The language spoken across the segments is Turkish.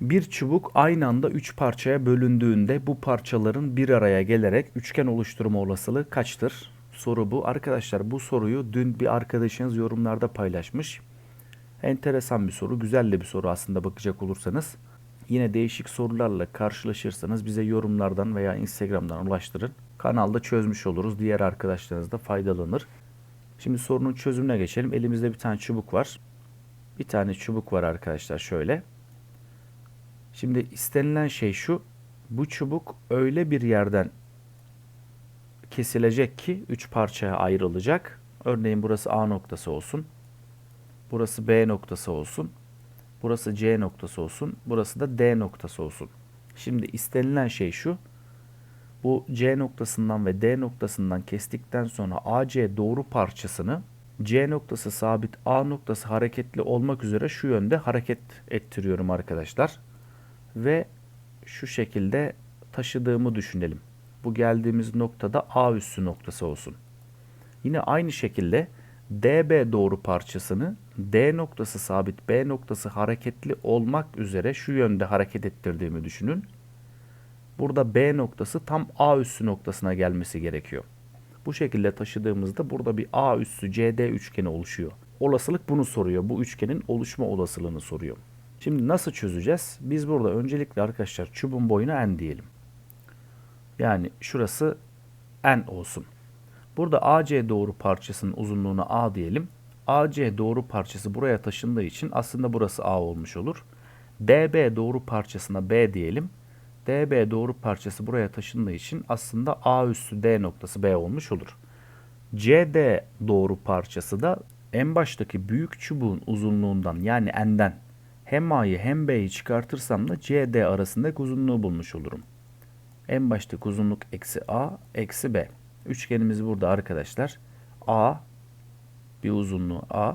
Bir çubuk aynı anda 3 parçaya bölündüğünde bu parçaların bir araya gelerek üçgen oluşturma olasılığı kaçtır? Soru bu. Arkadaşlar bu soruyu dün bir arkadaşınız yorumlarda paylaşmış. Enteresan bir soru, güzel de bir soru aslında bakacak olursanız. Yine değişik sorularla karşılaşırsanız bize yorumlardan veya Instagram'dan ulaştırın. Kanalda çözmüş oluruz. Diğer arkadaşlarınız da faydalanır. Şimdi sorunun çözümüne geçelim. Elimizde bir tane çubuk var. Bir tane çubuk var arkadaşlar şöyle. Şimdi istenilen şey şu. Bu çubuk öyle bir yerden kesilecek ki 3 parçaya ayrılacak. Örneğin burası A noktası olsun. Burası B noktası olsun. Burası C noktası olsun. Burası da D noktası olsun. Şimdi istenilen şey şu. Bu C noktasından ve D noktasından kestikten sonra AC doğru parçasını C noktası sabit A noktası hareketli olmak üzere şu yönde hareket ettiriyorum arkadaşlar. Ve şu şekilde taşıdığımı düşünelim. Bu geldiğimiz noktada A üssü noktası olsun. Yine aynı şekilde DB doğru parçasını D noktası sabit B noktası hareketli olmak üzere şu yönde hareket ettirdiğimi düşünün. Burada B noktası tam A üssü noktasına gelmesi gerekiyor. Bu şekilde taşıdığımızda burada bir A üssü CD üçgeni oluşuyor. Olasılık bunu soruyor. Bu üçgenin oluşma olasılığını soruyor. Şimdi nasıl çözeceğiz? Biz burada öncelikle arkadaşlar çubuğun boyuna n diyelim. Yani şurası n olsun. Burada AC doğru parçasının uzunluğuna A diyelim. AC doğru parçası buraya taşındığı için aslında burası A olmuş olur. DB doğru parçasına B diyelim. DB doğru parçası buraya taşındığı için aslında A üssü D noktası B olmuş olur. CD doğru parçası da en baştaki büyük çubuğun uzunluğundan yani n'den hem A'yı hem B'yi çıkartırsam da CD arasındaki uzunluğu bulmuş olurum. En baştaki uzunluk eksi A eksi B. Üçgenimiz burada arkadaşlar. A bir uzunluğu A,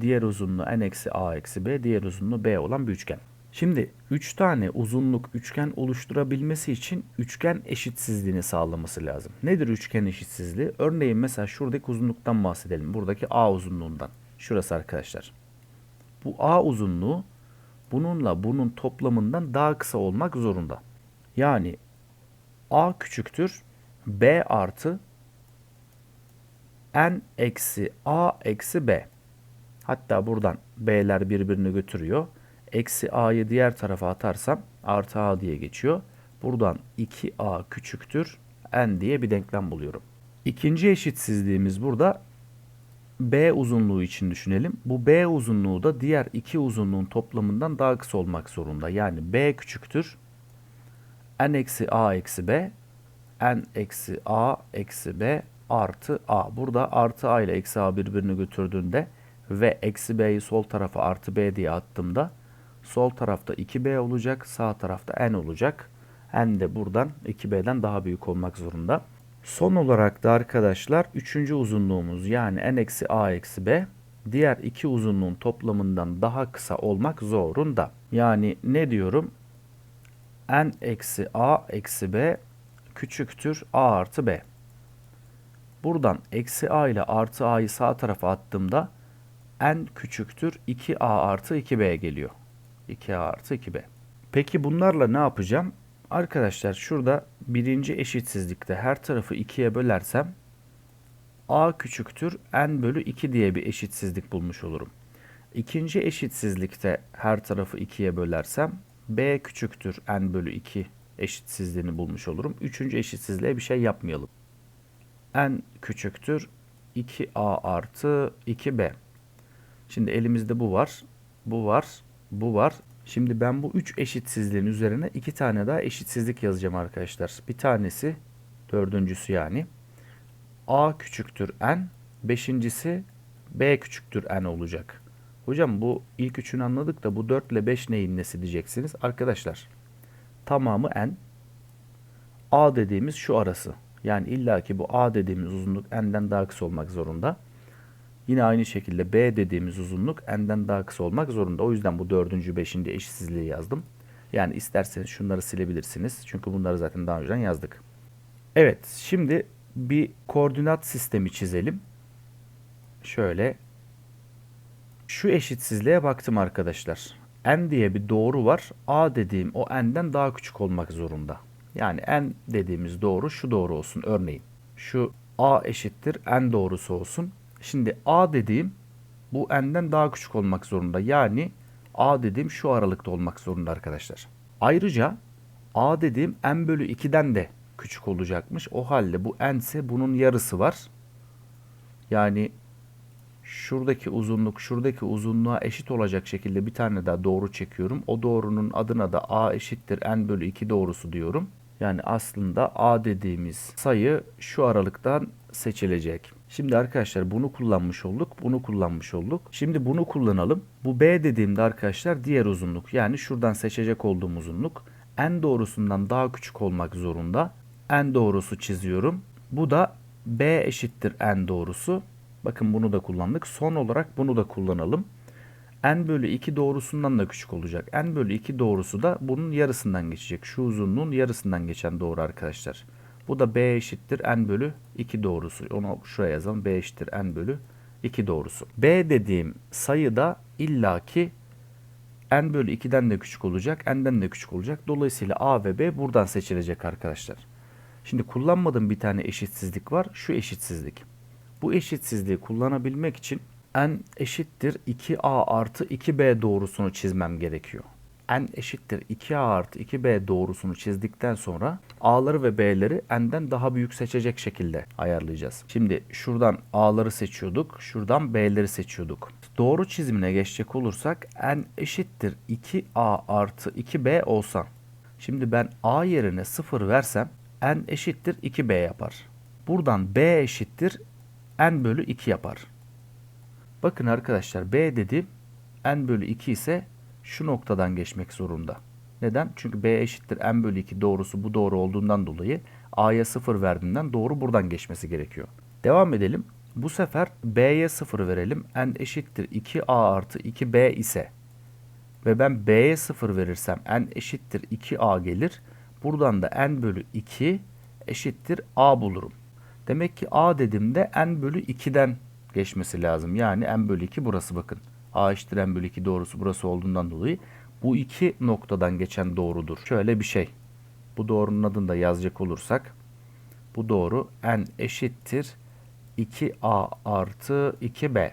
diğer uzunluğu n eksi A eksi B, diğer uzunluğu B olan bir üçgen. Şimdi 3 tane uzunluk üçgen oluşturabilmesi için üçgen eşitsizliğini sağlaması lazım. Nedir üçgen eşitsizliği? Örneğin mesela şuradaki uzunluktan bahsedelim. Buradaki A uzunluğundan. Şurası arkadaşlar. Bu A uzunluğu bununla bunun toplamından daha kısa olmak zorunda. Yani A küçüktür B artı n eksi A eksi B. Hatta buradan B'ler birbirini götürüyor. Eksi A'yı diğer tarafa atarsam artı A diye geçiyor. Buradan 2A küçüktür n diye bir denklem buluyorum. İkinci eşitsizliğimiz burada B uzunluğu için düşünelim. Bu B uzunluğu da diğer iki uzunluğun toplamından daha kısa olmak zorunda. Yani B küçüktür n eksi A eksi B n eksi A eksi B artı A. Burada artı A ile eksi A birbirini götürdüğünde ve eksi B'yi sol tarafa artı B diye attığımda sol tarafta 2B olacak, sağ tarafta N olacak. N de buradan 2B'den daha büyük olmak zorunda. Son olarak da arkadaşlar üçüncü uzunluğumuz yani N eksi A eksi B diğer iki uzunluğun toplamından daha kısa olmak zorunda. Yani ne diyorum? N eksi A eksi B küçüktür A artı B. Buradan eksi a ile artı a'yı sağ tarafa attığımda n küçüktür 2a artı 2b geliyor. 2a artı 2b. Peki bunlarla ne yapacağım? Arkadaşlar şurada birinci eşitsizlikte her tarafı 2'ye bölersem a küçüktür n bölü 2 diye bir eşitsizlik bulmuş olurum. İkinci eşitsizlikte her tarafı 2'ye bölersem b küçüktür n bölü 2 eşitsizliğini bulmuş olurum. Üçüncü eşitsizliğe bir şey yapmayalım n küçüktür 2a artı 2b. Şimdi elimizde bu var, bu var, bu var. Şimdi ben bu üç eşitsizliğin üzerine iki tane daha eşitsizlik yazacağım arkadaşlar. Bir tanesi dördüncüsü yani a küçüktür n, beşincisi b küçüktür n olacak. Hocam bu ilk üçünü anladık da bu 4 ile 5 neyin nesi diyeceksiniz. Arkadaşlar tamamı n. A dediğimiz şu arası. Yani illaki bu A dediğimiz uzunluk n'den daha kısa olmak zorunda. Yine aynı şekilde B dediğimiz uzunluk n'den daha kısa olmak zorunda. O yüzden bu dördüncü, beşinci eşitsizliği yazdım. Yani isterseniz şunları silebilirsiniz. Çünkü bunları zaten daha önceden yazdık. Evet, şimdi bir koordinat sistemi çizelim. Şöyle. Şu eşitsizliğe baktım arkadaşlar. n diye bir doğru var. A dediğim o n'den daha küçük olmak zorunda. Yani n dediğimiz doğru şu doğru olsun örneğin. Şu a eşittir n doğrusu olsun. Şimdi a dediğim bu n'den daha küçük olmak zorunda. Yani a dediğim şu aralıkta olmak zorunda arkadaşlar. Ayrıca a dediğim n bölü 2'den de küçük olacakmış. O halde bu n ise bunun yarısı var. Yani şuradaki uzunluk şuradaki uzunluğa eşit olacak şekilde bir tane daha doğru çekiyorum. O doğrunun adına da a eşittir n bölü 2 doğrusu diyorum. Yani aslında a dediğimiz sayı şu aralıktan seçilecek. Şimdi arkadaşlar bunu kullanmış olduk. Bunu kullanmış olduk. Şimdi bunu kullanalım. Bu b dediğimde arkadaşlar diğer uzunluk. Yani şuradan seçecek olduğum uzunluk n doğrusundan daha küçük olmak zorunda. n doğrusu çiziyorum. Bu da b eşittir n doğrusu. Bakın bunu da kullandık. Son olarak bunu da kullanalım. n bölü 2 doğrusundan da küçük olacak. n bölü 2 doğrusu da bunun yarısından geçecek. Şu uzunluğun yarısından geçen doğru arkadaşlar. Bu da b eşittir n bölü 2 doğrusu. Onu şuraya yazalım. b eşittir n bölü 2 doğrusu. b dediğim sayı da illaki n bölü 2'den de küçük olacak. n'den de küçük olacak. Dolayısıyla a ve b buradan seçilecek arkadaşlar. Şimdi kullanmadığım bir tane eşitsizlik var. Şu eşitsizlik. Bu eşitsizliği kullanabilmek için n eşittir 2a artı 2b doğrusunu çizmem gerekiyor. N eşittir 2a artı 2b doğrusunu çizdikten sonra a'ları ve b'leri n'den daha büyük seçecek şekilde ayarlayacağız. Şimdi şuradan a'ları seçiyorduk, şuradan b'leri seçiyorduk. Doğru çizimine geçecek olursak n eşittir 2a artı 2b olsa. Şimdi ben a yerine 0 versem n eşittir 2b yapar. Buradan b eşittir n bölü 2 yapar. Bakın arkadaşlar b dediğim n bölü 2 ise şu noktadan geçmek zorunda. Neden? Çünkü b eşittir n bölü 2 doğrusu bu doğru olduğundan dolayı a'ya 0 verdiğinden doğru buradan geçmesi gerekiyor. Devam edelim. Bu sefer b'ye 0 verelim. n eşittir 2a artı 2b ise ve ben b'ye 0 verirsem n eşittir 2a gelir. Buradan da n bölü 2 eşittir a bulurum. Demek ki a dediğimde n bölü 2'den geçmesi lazım. Yani n bölü 2 burası bakın. A eşittir bölü 2 doğrusu burası olduğundan dolayı bu iki noktadan geçen doğrudur. Şöyle bir şey. Bu doğrunun adını da yazacak olursak bu doğru n eşittir 2a artı 2b.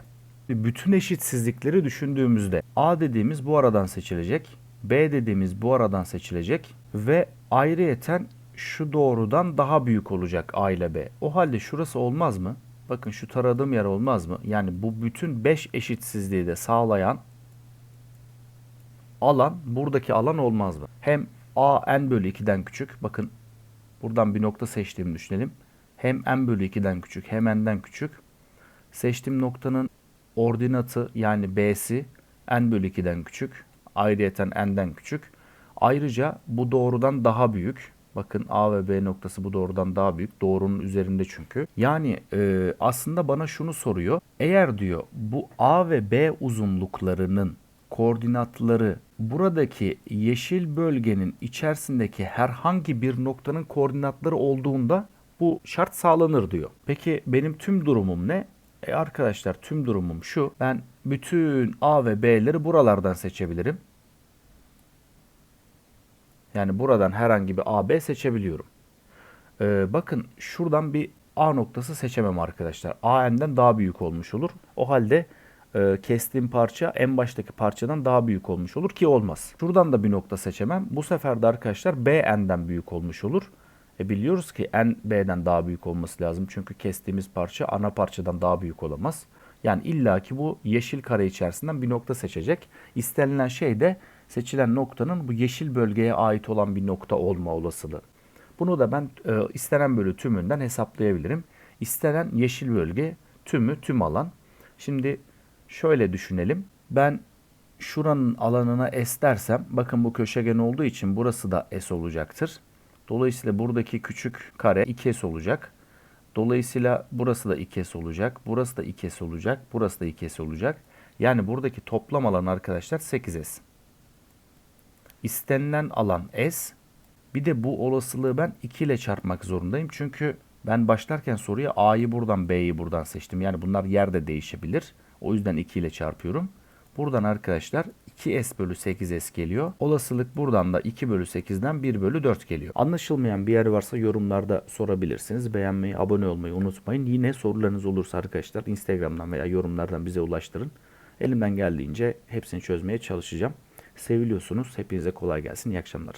Bütün eşitsizlikleri düşündüğümüzde a dediğimiz bu aradan seçilecek. b dediğimiz bu aradan seçilecek. Ve ayrıyeten şu doğrudan daha büyük olacak a ile b. O halde şurası olmaz mı? Bakın şu taradığım yer olmaz mı? Yani bu bütün 5 eşitsizliği de sağlayan alan buradaki alan olmaz mı? Hem a n bölü 2'den küçük. Bakın buradan bir nokta seçtiğimi düşünelim. Hem n bölü 2'den küçük hem n'den küçük. Seçtiğim noktanın ordinatı yani b'si n bölü 2'den küçük. Ayrıyeten n'den küçük. Ayrıca bu doğrudan daha büyük. Bakın A ve B noktası bu doğrudan daha büyük. Doğrunun üzerinde çünkü. Yani e, aslında bana şunu soruyor. Eğer diyor bu A ve B uzunluklarının koordinatları buradaki yeşil bölgenin içerisindeki herhangi bir noktanın koordinatları olduğunda bu şart sağlanır diyor. Peki benim tüm durumum ne? E arkadaşlar tüm durumum şu. Ben bütün A ve B'leri buralardan seçebilirim. Yani buradan herhangi bir AB seçebiliyorum. Ee, bakın şuradan bir A noktası seçemem arkadaşlar. A n'den daha büyük olmuş olur. O halde e, kestiğim parça en baştaki parçadan daha büyük olmuş olur ki olmaz. Şuradan da bir nokta seçemem. Bu sefer de arkadaşlar B n'den büyük olmuş olur. E biliyoruz ki n B'den daha büyük olması lazım. Çünkü kestiğimiz parça ana parçadan daha büyük olamaz. Yani illaki bu yeşil kare içerisinden bir nokta seçecek. İstenilen şey de seçilen noktanın bu yeşil bölgeye ait olan bir nokta olma olasılığı. Bunu da ben e, istenen bölü tümünden hesaplayabilirim. İstenen yeşil bölge tümü tüm alan. Şimdi şöyle düşünelim. Ben şuranın alanına S dersem bakın bu köşegen olduğu için burası da S olacaktır. Dolayısıyla buradaki küçük kare 2S olacak. Dolayısıyla burası da 2S olacak. Burası da 2S olacak. Burası da 2S olacak. Yani buradaki toplam alan arkadaşlar 8S. İstenilen alan S. Bir de bu olasılığı ben 2 ile çarpmak zorundayım. Çünkü ben başlarken soruya A'yı buradan B'yi buradan seçtim. Yani bunlar yerde değişebilir. O yüzden 2 ile çarpıyorum. Buradan arkadaşlar 2s bölü 8s geliyor. Olasılık buradan da 2 bölü 8'den 1 bölü 4 geliyor. Anlaşılmayan bir yer varsa yorumlarda sorabilirsiniz. Beğenmeyi, abone olmayı unutmayın. Yine sorularınız olursa arkadaşlar Instagram'dan veya yorumlardan bize ulaştırın. Elimden geldiğince hepsini çözmeye çalışacağım. Seviliyorsunuz. Hepinize kolay gelsin. İyi akşamlar.